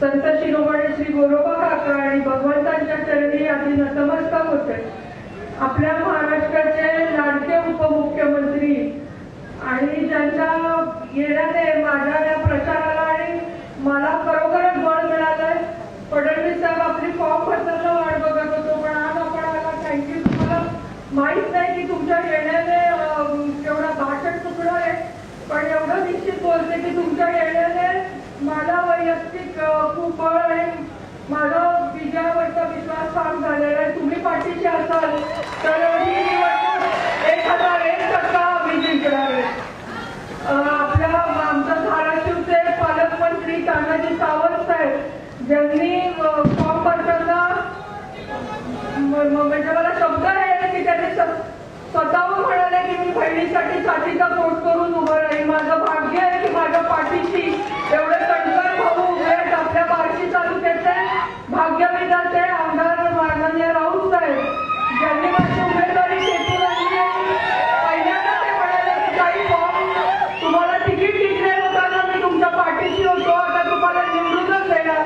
संत शिरोमणी श्री गोरोबा काका आणि भगवंतांच्या चरणी आधी नतमस्तक होते. आपल्या महाराष्ट्राचे लाडके उपमुख्यमंत्री आणि ज्यांच्या येण्याने माझ्या या प्रचाराला आणि मला खरोखरच बळ मिळालंय फडणवीस साहेब आपली फॉर्म भरताना वाट बघत होतो पण आज आपण आला थँक्यू तुम्हाला माहीत नाही की तुमच्या येण्याने अं, केवढा भाषण तुकडं आहे. पण एवढं निश्चित बोलते की तुमच्या येण्याने मला वैयक्तिक खूप बळ आहे. माझा विजयावरचा विश्वास फार झालेला आहे. तुम्ही पाठीशी असाल तर ही निवडणूक एक हजार एक टक्का आम्ही जिंकणार आहे. आपल्या आमच्या धाराशिवचे पालकमंत्री तानाजी सावंत साहेब ज्यांनी अं, फॉर्म भरताना म- म- म्हणजे मला शब्द आहे की त्यांनी स- स्वतःहून म्हणाले की मी साठीचा छातीचा पोट करून उभं राहील माझं भाग्य आहे की माझ्या पाठीशी एवढे कणकर भाऊ उभे आहेत. आपल्या बार्शी तालुक्याचे भाग्य विधाते माननीय राऊत साहेब ज्यांनी माझी उमेदवारी शेतू लागली आहे पहिल्यांदा ते म्हणाले की काही फॉर्म तुम्हाला तिकीट डिक्लेअर होताना मी तुमच्या पाठीशी होतो आता तुम्हाला निवडूनच देणार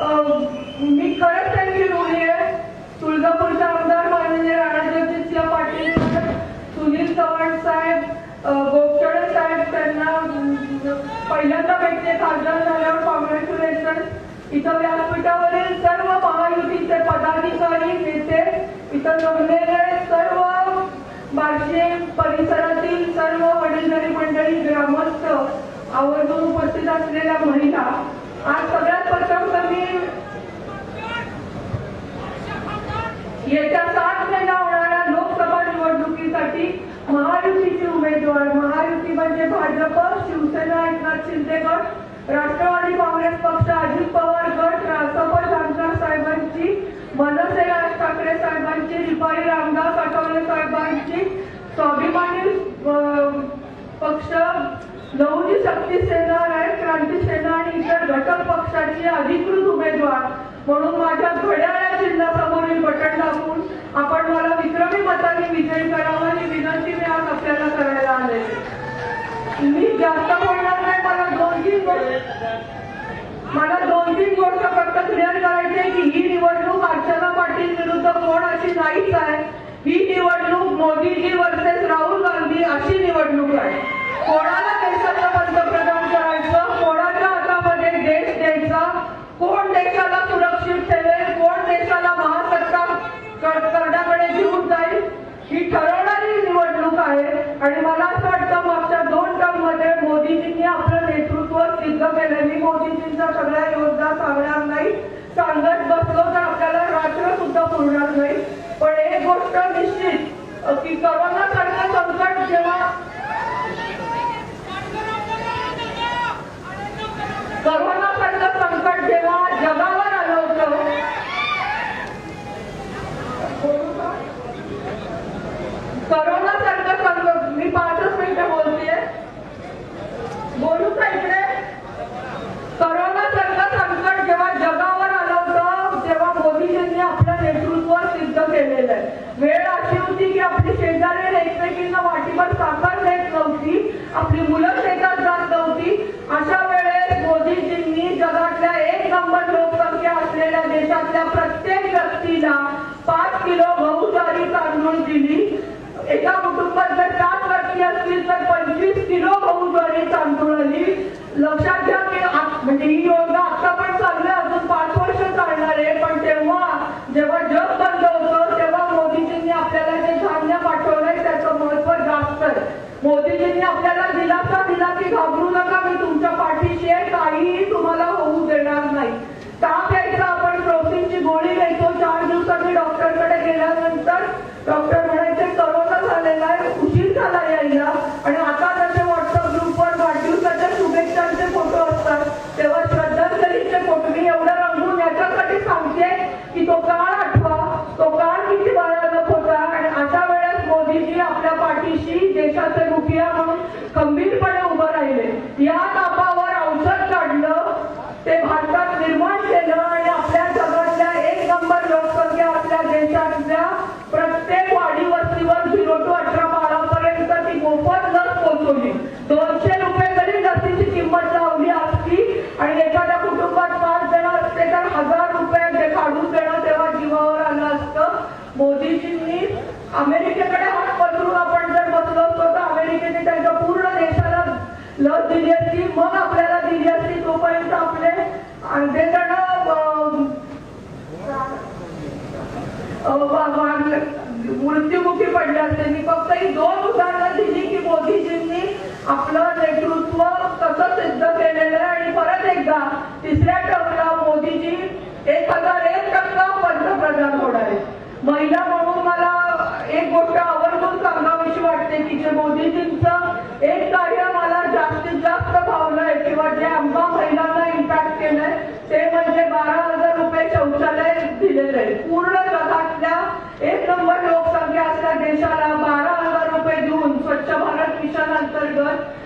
अं, मी खरंच त्यांची ऋणी आहे तुळजापूरचे आमदार माननीय राणाज्योतिषसिंह पाटील साहेब, सुनील चव्हाण साहेब अं, गोपचडे साहेब त्यांना अं, पहिल्यांदा भेटते खासदार झाल्यावर कॉंग्रॅच्युलेशन इथं व्यासपीठावरील सर्व महायुतीचे पदाधिकारी नेते इथं जमलेले सर्व बार्शी परिसरातील सर्व वडीलधारी मंडळी ग्रामस्थ आवर्जून उपस्थित असलेल्या महिला. आज सगळ्यात प्रथम कमी येत्या सात महिना होणाऱ्या लोकसभा निवडणुकीसाठी महायुतीचे उमेदवार महायुती म्हणजे भाजप शिवसेना एकनाथ शिंदे गट राष्ट्रवादी काँग्रेस पक्ष अजित पवार गट रासप जानकर साहेबांची मनसे राज ठाकरे साहेबांची रिपाई रामदास आठवले साहेबांची स्वाभिमानी पक्ष लहुजी शक्ती सेना राय क्रांती सेना आणि इतर घटक पक्षाचे अधिकृत उमेदवार. म्हणून माझ्या घड्याळ्या चिन्हासमोरील बटन दाबून आपण मला विक्रमी मताने विजयी करावा ही विनंती मी आज आपल्याला करायला आलेली मी जास्त बोलणार नाही मला दोन तीन मला दोन तीन गोष्ट फक्त क्लिअर करायचे आहे की ही निवडणूक अर्चना पाटील विरुद्ध कोण अशी नाहीच आहे. ही निवडणूक मोदीजी वर्सेस राहुल गांधी अशी निवडणूक आहे. कोणाला देशाचा पंतप्रधान करायचं कोणाच्या हातामध्ये देश द्यायचा कोण देशाला सुरक्षित ठेवेल कोण देशाला महासत्ता कर- करण्याकडे घेऊन जाईल ही ठरवणारी निवडणूक आहे आणि मला असं वाटतं मागच्या दोन टर्ममध्ये मोदीजींनी आपलं नेतृत्व सिद्ध केलं मी मोदीजींचा सगळ्या योजना सांगणार नाही सांगत बसलो तर आपल्याला रात्र सुद्धा पुरणार नाही पण एक गोष्ट निश्चित अ, की करोना सारखं संकट जेव्हा करोना सारखं संकट जेव्हा जगावर आलं होतं करोना सारखं संकट मी पाचच मिनिटं बोलतेय बोलू का इकडे करोना सारखं संकट जेव्हा जगावर आलं होतं तेव्हा मोदीजींनी आपलं नेतृत्व सिद्ध केलेलं आहे. वेळ अशी होती की आपली शेजारी एकमेकींना वाटीवर साखर देत नव्हती. आपली मुलं शेतात जात नव्हती. अशा वेळेस मोदीजींनी जगातल्या एक नंबर लोकसंख्या असलेल्या देशातल्या प्रत्येक व्यक्तीला पाच किलो गहू ज्वारी तांदूळ दिली. एका कुटुंबात जर सात व्यक्ती असतील तर पंचवीस किलो गहू ज्वारी तांदूळ आली. लक्षात घ्या की म्हणजे ही योजना आता पण चालू आहे अजून पाच वर्ष चालणार आहे पण तेव्हा जेव्हा जग बंद होतं तेव्हा मोदीजींनी आपल्याला जे धान्य पाठवलंय त्याचं महत्त्व जास्त आहे मोदीजींनी आपल्याला दिलासा दिला की घाबरू नका मी तुमच्या पाठीशी आहे काहीही तुम्हाला होऊ देणार नाही. ताप यायचा आपण प्रोटीनची गोळी घ्यायचो चार दिवसांनी डॉक्टरकडे गेल्यानंतर डॉक्टर म्हणायचे करोना झालेला आहे उशीर झाला यायला. आणि अमेरिकेकडे हात पसरून आपण जर बसलो असतो तर अमेरिकेने त्यांच्या पूर्ण देशाला लस दिली असती. मग आपल्याला दिली असती तोपर्यंत आपले ते जण मृत्युमुखी पडले असते. मी फक्त ही दोन उदाहरणं दिली की मोदीजींनी आपलं नेतृत्व कसं सिद्ध केलेलं आहे. आणि परत एकदा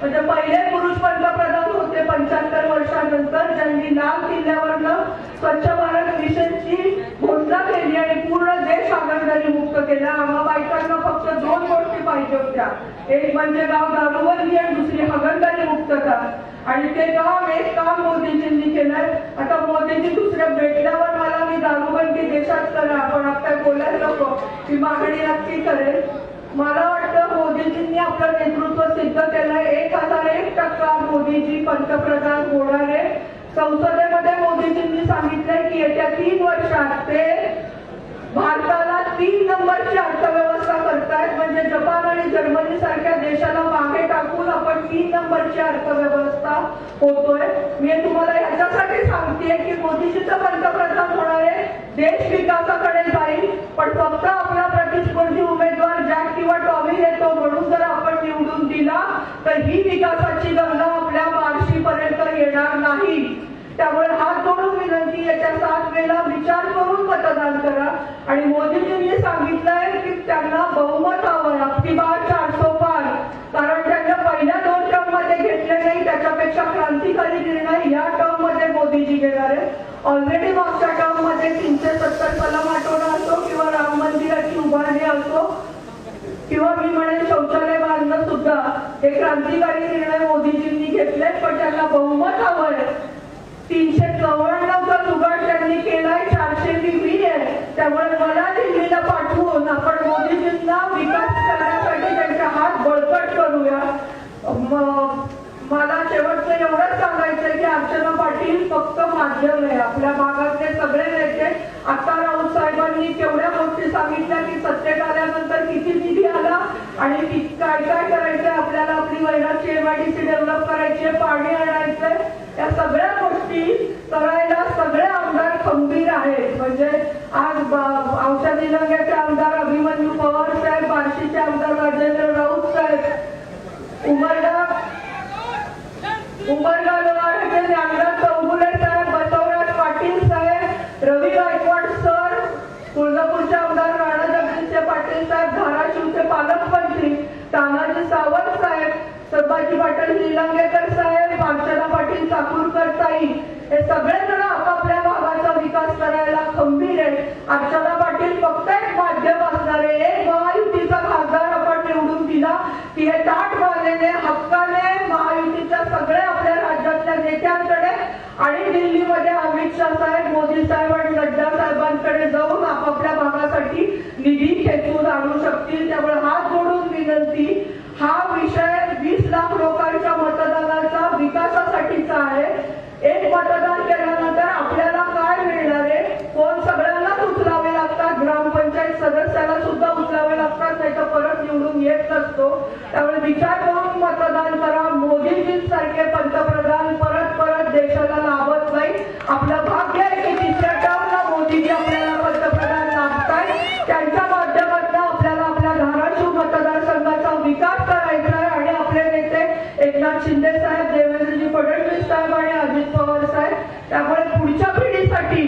म्हणजे पहिले पुरुष पंतप्रधान होते. पंच्याहत्तर वर्षानंतर ज्यांनी लाल किल्ल्यावरनं स्वच्छ भारत मिशनची घोषणा केली आणि पूर्ण देश हागणदारी मुक्त केला. आम्हा बायकांना फक्त दोन गोष्टी पाहिजे होत्या. एक म्हणजे गाव दारूबंदी आणि दुसरी हागणदारी मुक्तता. आणि ते काम एक काम मोदीजींनी केलंय. आता मोदीजी दुसऱ्या भेटल्यावर मला मी दारूबंदी देशात करा. आपण आता बोलायला नको. ही मागणी नक्की करेल. मला वाटतं मोदीजींनी आपलं नेतृत्व सिद्ध केलंय एक हजार एक टक्का मोदीजी पंतप्रधान होणार आहे संसदेमध्ये मोदीजींनी सांगितलंय की येत्या तीन वर्षात ते भारताला तीन नंबरची अर्थव्यवस्था करतायत. म्हणजे जपान आणि जर्मनी सारख्या देशाला मागे टाकून आपण तीन नंबरची अर्थव्यवस्था होतोय. मी तुम्हाला याच्यासाठी सांगतेय की मोदीजीचं पंतप्रधान होणार आहे देश विकासाकडे जाईल. पण फक्त आपला प्रतिस्पर्धी उमेदवार जॅक किंवा टॉमी येतो म्हणून जर आपण निवडून दिला तर ही विकासाची गंगा आपल्या बार्शीपर्यंत येणार नाही. त्यामुळे हात जोडून विनंती याच्या सात वेळा विचार करून मतदान करा आणि मोदीजींनी सांगितलंय की त्यांना बहुमत हवं अगदी बार चारसो पार कारण त्यांना पहिल्या दोन टर्ममध्ये घेतले नाही त्याच्यापेक्षा क्रांतिकारी निर्णय या टर्ममध्ये मोदीजी घेणार आहेत ऑलरेडी मागच्या टर्ममध्ये तीनशे सत्तर कलम आठवडा असो किंवा राम मंदिराची उभारणी असो किंवा मी म्हणेन शौचालय बांधणं सुद्धा हे क्रांतिकारी निर्णय मोदीजींनी घेतले पण त्यांना बहुमत हवंय. तीनशे चौऱ्याण्णवचा जुगाड त्यांनी केलाय चारशे मी आहे. त्यामुळे मला दिल्लीला पाठवून आपण मोदीजींना विकास करण्यासाठी त्यांचे हात बळकट करूया. मला शेवटचं एवढंच सांगायचंय की अर्चना पाटील फक्त माध्यम आहे. आपल्या भागातले सगळे नेते आता राऊत साहेबांनी केवढ्या गोष्टी सांगितल्या की सत्यकार्य आणि काय काय करायचं? आपल्याला आपली वैराची एमआयडीसी डेव्हलप करायची पाणी आणायचंय या सगळ्या गोष्टी करायला सगळे आमदार खंबीर आहेत. म्हणजे आज आमच्या निलंग्याचे आमदार अभिमन्यू पवार साहेब बार्शीचे आमदार राजेंद्र राऊत साहेब उमरगा उमरगा लोहाराचे चौगुले साहेब बसवराज पाटील साहेब रवी गायकवाड सर तुळजापूरचे आमदार राणा जगदीशचे पाटील साहेब धाराशिवचे पालकमंत्री तानाजी सावंत साहेब संभाजी पाटील निलंगेकर साहेब अर्चना पाटील चाकूरकर ताई हे सगळेजण आपापल्या भागाचा विकास करायला खंबीर आहेत. अर्चना पाटील फक्त एक माध्यम असणारे एक महायुतीचा खासदार आपण निवडून दिला. की हे ताट मारलेले हक्काने महायुतीच्या सगळ्या आपल्या राज्यातल्या नेत्यांकडे. आणि दिल्लीमध्ये अमित शाह साहेब मोदी साहेब आणि नड्डा साहेबांकडे जाऊन आपापल्या भागासाठी निधी खेचून आणू शकतील त्यामुळे हात जोडून विनंती हा विषय वीस लाख लोकांच्या मतदानाचा विकासासाठीचा आहे एक मतदान केल्यानंतर आपल्याला काय मिळणार आहे? कोण सगळ्यांनाच उचलावे लागतात? ग्रामपंचायत सदस्याला सुद्धा उचलावे लागतात नाही तर परत निवडून येत नसतो. त्यामुळे विचार करून मतदान करा. मोदीजींसारखे पंतप्रधान परत परत देशाला लाभत नाही. आपलं भाग्य आहे की तिसऱ्या टर्मला मोदीजी आपल्याला पंतप्रधान लाभताय त्यांच्या माध्यमातून आपल्याला आपल्या धाराशिव मतदारसंघाचा विकास करायचा आहे. आणि आपले नेते एकनाथ शिंदे साहेब देवेंद्रजी फडणवीस साहेब आणि अजित पवार साहेब त्यामुळे पुढच्या पिढीसाठी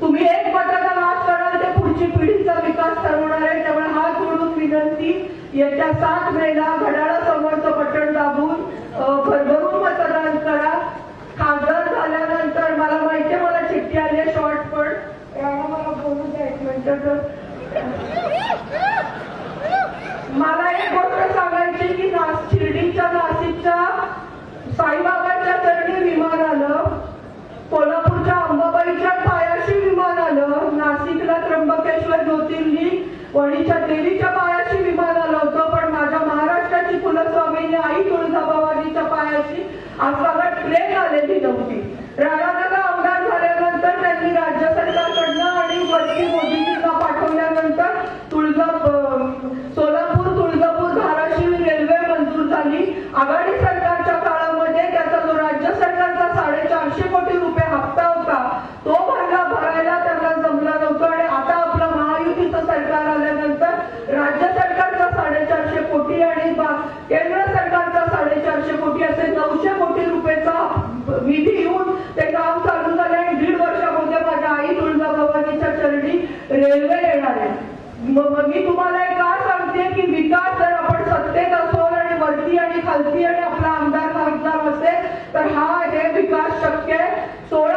तुम्ही एक मतदान आज कराल ते पुढची पिढीचा विकास ठरवणार आहे त्यामुळे हात जोडून विनंती येत्या सात मेला घड्याळासमोरचं बटन दाबून भरभरून मतदान करा. खासदार झाल्यानंतर मला माहिती मला चिठ्ठी आली आहे शॉर्ट पण. मला बोलू द्या एक मिनिट मला एक गोष्ट सांगायची की नास शिर्डीच्या नाशिकच्या साईबाबाच्या चरणी विमान आलं. कोल्हापूरच्या अंबाबाईच्या पायाशी विमान आलं. नाशिकला त्र्यंबकेश्वर ज्योतिर्लिंग वणीच्या देवीच्या पहिली आई तुळजाबाबाजीच्या पायाशी आजकाल ट्रेन आलेली नव्हती. राणाला आमदार झाल्यानंतर त्यांनी राज्य सरकारकडनं आणि वरती मोदीजींना पाठवल्यानंतर तुळजा सोलापूर तुळजापूर धाराशिव रेल्वे मंजूर झाली. आघाडी सरकारच्या काळामध्ये त्याचा जो राज्य सरकारचा साडेचारशे कोटी रुपये So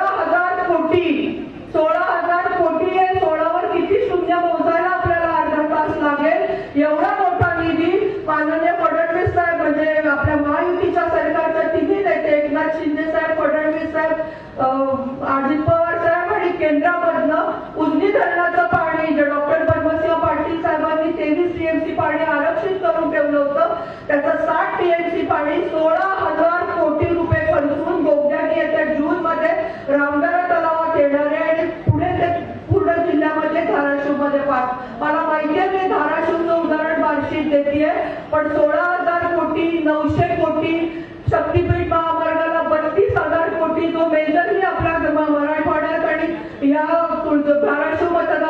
the barasumata